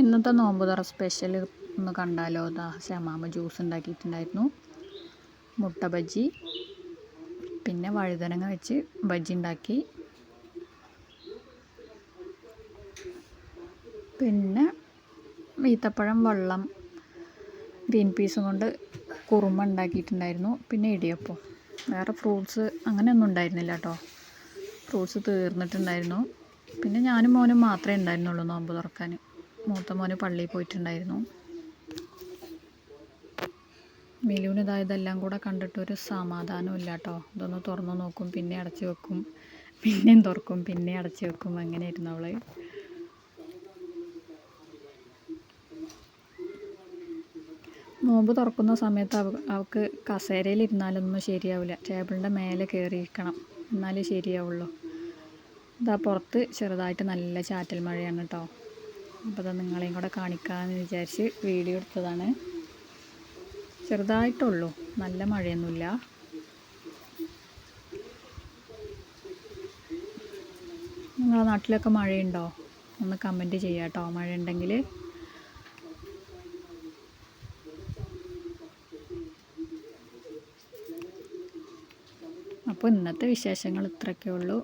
ഇന്നത്തെ നോമ്പ് തുറ സ്പെഷ്യൽ ഒന്ന് കണ്ടാലോ? ദാ ശമാമ ജ്യൂസ് ഉണ്ടാക്കിയിട്ടുണ്ടായിരുന്നു. മുട്ട ബജ്ജി പിന്നെ വഴുതനങ്ങ വെച്ച് ബജ്ജി ഉണ്ടാക്കി. പിന്നെ ഈത്തപ്പഴം വെള്ളം ഗ്രീൻ പീസും കൊണ്ട് കുറുമ ഉണ്ടാക്കിയിട്ടുണ്ടായിരുന്നു. പിന്നെ ഇടിയപ്പം. വേറെ ഫ്രൂട്ട്സ് അങ്ങനെയൊന്നും ഉണ്ടായിരുന്നില്ല കേട്ടോ. ഫ്രൂട്ട്സ് തീർന്നിട്ടുണ്ടായിരുന്നു. പിന്നെ ഞാനും മോനും മാത്രമേ ഉണ്ടായിരുന്നുള്ളൂ നോമ്പ് തുറക്കാൻ. മൂത്ത മോന് പള്ളിയിൽ പോയിട്ടുണ്ടായിരുന്നു. മിലുവിന് ഇതാ ഇതെല്ലാം കൂടെ കണ്ടിട്ട് ഒരു സമാധാനവും ഇല്ല കേട്ടോ ഇതൊന്ന് തുറന്നു നോക്കും പിന്നെ അടച്ചു വെക്കും പിന്നെയും തുറക്കും പിന്നെ അടച്ചു വെക്കും. അങ്ങനെ അങ്ങനെയായിരുന്നു അവൾ. നോമ്പ് തുറക്കുന്ന സമയത്ത് അവ അവൾക്ക് കസേരയിൽ ഇരുന്നാലൊന്നും ശരിയാവില്ല. ടേബിളിന്റെ മേലെ കയറിയിരിക്കണം എന്നാലേ ശരിയാവുള്ളൂ. ഇതാ പുറത്ത് ചെറുതായിട്ട് നല്ല ചാറ്റൽ മഴയാണ് കേട്ടോ അപ്പോൾ അത് നിങ്ങളെയും കൂടെ കാണിക്കാമെന്ന് വിചാരിച്ച് വീഡിയോ എടുത്തതാണ്. ചെറുതായിട്ടുള്ളൂ നല്ല മഴയൊന്നുമില്ല. നിങ്ങളെ നാട്ടിലൊക്കെ മഴയുണ്ടോ? ഒന്ന് കമന്റ് ചെയ്യാം കേട്ടോ മഴ ഉണ്ടെങ്കിൽ അപ്പോൾ ഇന്നത്തെ വിശേഷങ്ങൾ ഇത്രയൊക്കെ ഉള്ളൂ